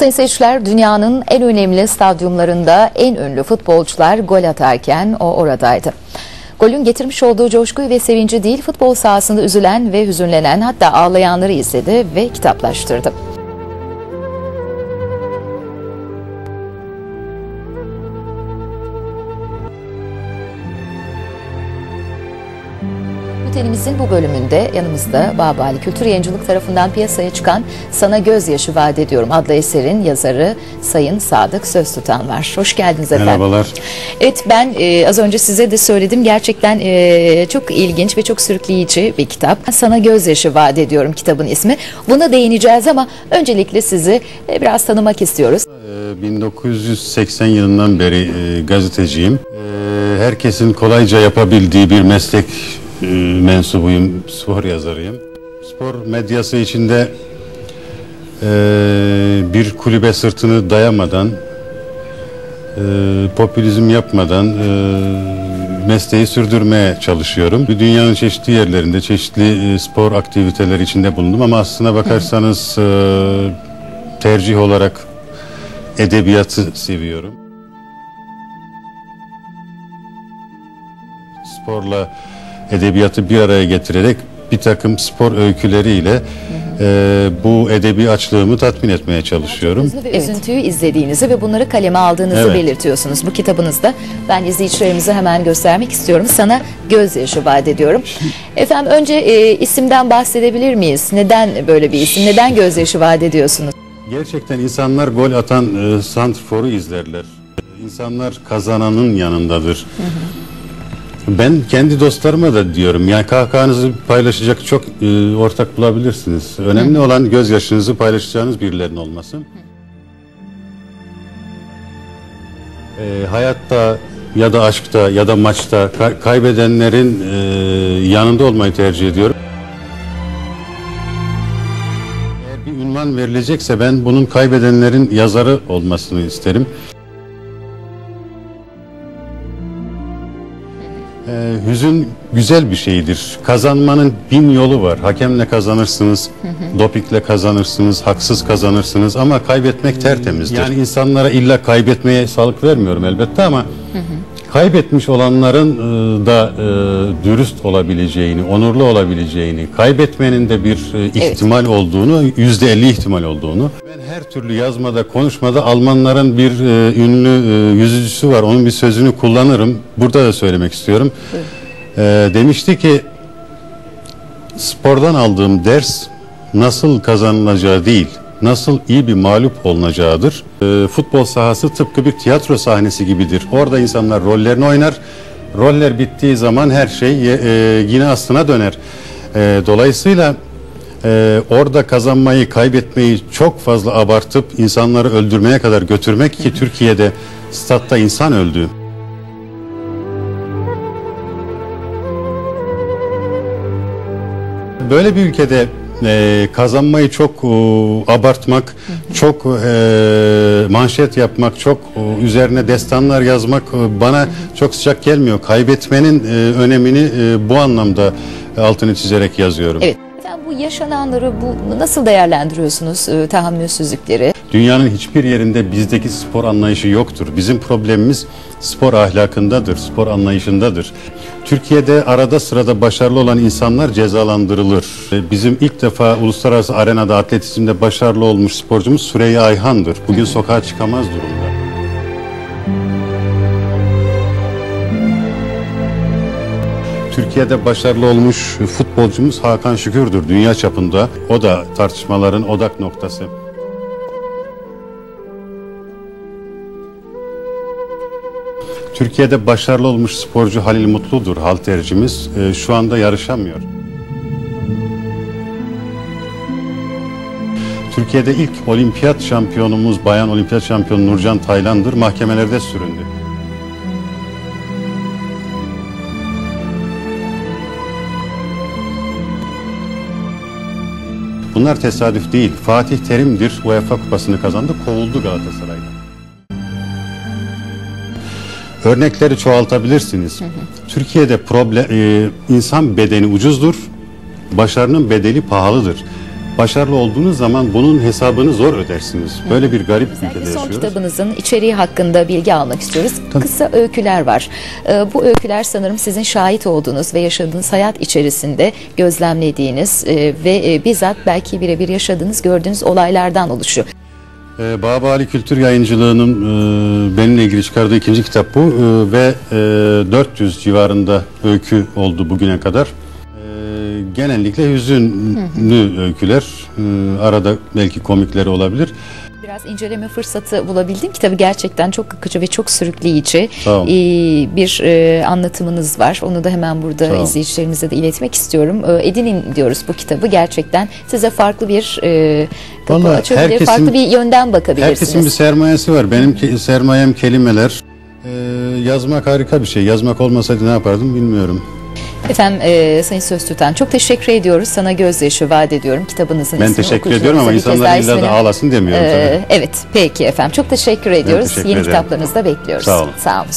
Sayın seyirciler dünyanın en önemli stadyumlarında en ünlü futbolcular gol atarken o oradaydı. Golün getirmiş olduğu coşkuyu ve sevinci değil futbol sahasında üzülen ve hüzünlenen hatta ağlayanları izledi ve kitaplaştırdı. Bültenimizin bu bölümünde yanımızda Babali Kültür Yayıncılık tarafından piyasaya çıkan Sana Gözyaşı Vaat Ediyorum adlı eserin yazarı Sayın Sadık Söztutan var. Hoş geldiniz efendim. Merhabalar. Evet ben e, az önce size de söyledim gerçekten e, çok ilginç ve çok sürükleyici bir kitap. Sana Gözyaşı Vaat Ediyorum kitabın ismi. Buna değineceğiz ama öncelikle sizi e, biraz tanımak istiyoruz. Ee, 1980 yılından beri e, gazeteciyim. Ee, herkesin kolayca yapabildiği bir meslek e, mensubuyum, spor yazarıyım. Spor medyası içinde e, bir kulübe sırtını dayamadan, e, popülizm yapmadan e, mesleği sürdürmeye çalışıyorum. Bir dünyanın çeşitli yerlerinde çeşitli e, spor aktiviteleri içinde bulundum ama aslına bakarsanız e, tercih olarak edebiyatı seviyorum. Sporla edebiyatı bir araya getirerek bir takım spor öyküleriyle e, bu edebi açlığımı tatmin etmeye çalışıyorum. Üzüntüyü izlediğinizi ve bunları kaleme aldığınızı Evet. belirtiyorsunuz bu kitabınızda. Ben izleyicilerimize hemen göstermek istiyorum. Sana gözyaşı vaat ediyorum. Efendim önce e, isimden bahsedebilir miyiz? Neden böyle bir isim? Neden gözyaşı vaat ediyorsunuz? Gerçekten insanlar gol atan e, santrforu izlerler. İnsanlar kazananın yanındadır. Ben kendi dostlarıma da diyorum yani kahkahanızı paylaşacak çok e, ortak bulabilirsiniz. Önemli olan gözyaşınızı paylaşacağınız birilerinin olması. E, hayatta ya da aşkta ya da maçta kay- kaybedenlerin e, yanında olmayı tercih ediyorum. Eğer bir ünvan verilecekse ben bunun kaybedenlerin yazarı olmasını isterim. Ee, hüzün güzel bir şeydir. Kazanmanın bin yolu var. Hakemle kazanırsınız, dopingle kazanırsınız, haksız kazanırsınız ama kaybetmek tertemizdir. Yani insanlara illa kaybetmeye sağlık vermiyorum elbette ama kaybetmiş olanların e, da e, dürüst olabileceğini, onurlu olabileceğini, kaybetmenin de bir e, ihtimal olduğunu, yüzde elli ihtimal olduğunu. Ben her türlü yazmada, konuşmada Almanların bir e, ünlü e, yüzücüsü var. Onun bir sözünü kullanırım. Burada da söylemek istiyorum. E, demişti ki spordan aldığım ders nasıl kazanılacağı değil, nasıl iyi bir mağlup olunacağıdır. E, futbol sahası tıpkı bir tiyatro sahnesi gibidir. Orada insanlar rollerini oynar. Roller bittiği zaman her şey e, yine aslına döner. E, dolayısıyla e, orada kazanmayı, kaybetmeyi çok fazla abartıp insanları öldürmeye kadar götürmek ki Türkiye'de statta insan öldü. Böyle bir ülkede e, kazanmayı çok e, abartmak, çok e, manşet yapmak, çok e, üzerine destanlar yazmak e, bana çok sıcak gelmiyor. Kaybetmenin e, önemini e, bu anlamda altını çizerek yazıyorum. Evet. Efendim bu yaşananları bu nasıl değerlendiriyorsunuz e, tahammülsüzlükleri? Dünyanın hiçbir yerinde bizdeki spor anlayışı yoktur. Bizim problemimiz spor ahlakındadır, spor anlayışındadır. Türkiye'de arada sırada başarılı olan insanlar cezalandırılır. E, Bizim ilk defa uluslararası arenada atletizmde başarılı olmuş sporcumuz Süreyya Ayhan'dır. Bugün sokağa çıkamaz durumda. Türkiye'de başarılı olmuş futbolcumuz Hakan Şükür'dür dünya çapında. O da tartışmaların odak noktası. Türkiye'de başarılı olmuş sporcu Halil Mutlu'dur haltercimiz. Ee, şu anda yarışamıyor. Türkiye'de ilk olimpiyat şampiyonumuz bayan olimpiyat şampiyonu Nurcan Taylan'dır. Mahkemelerde süründü. Bunlar tesadüf değil. Fatih Terim'dir UEFA kupasını kazandı, kovuldu Galatasaray'dan. Örnekleri çoğaltabilirsiniz. Türkiye'de problem, e, insan bedeni ucuzdur, başarının bedeli pahalıdır. başarılı olduğunuz zaman bunun hesabını zor ödersiniz. Böyle bir garip ülkede Özellikle son yaşıyoruz. kitabınızın içeriği hakkında bilgi almak istiyoruz. Kısa öyküler var. Ee, bu öyküler sanırım sizin şahit olduğunuz ve yaşadığınız hayat içerisinde gözlemlediğiniz e, ve e, bizzat belki birebir yaşadığınız, gördüğünüz olaylardan oluşuyor. Ee, Bağbali Kültür Yayıncılığı'nın e, benimle ilgili çıkardığı ikinci kitap bu E, ve e, 400 civarında öykü oldu bugüne kadar. E, genellikle hüzünlü öyküler, E, arada belki komikleri olabilir. Biraz inceleme fırsatı bulabildim. Kitabı gerçekten çok akıcı ve çok sürükleyici olun. ee, bir e, anlatımınız var. Onu da hemen burada olun. izleyicilerimize de iletmek istiyorum. Ee, edinin diyoruz bu kitabı. Gerçekten size farklı bir e, kapı Vallahi açabilir, herkesin- farklı bir yönden bakabilirsiniz. Herkesin bir sermayesi var. Benim ki- sermayem kelimeler. E, yazmak harika bir şey. Yazmak olmasaydı ne yapardım bilmiyorum. Efendim e, Sayın Söz Tutan çok teşekkür ediyoruz. Sana gözyaşı vaat ediyorum kitabınızın Ben teşekkür ediyorum ama insanlar illa da ağlasın demiyorum Ee, tabii. evet peki efendim çok teşekkür ediyoruz. teşekkür Yeni ederim. kitaplarınızı da bekliyoruz. Sağ olun. Sağ olun.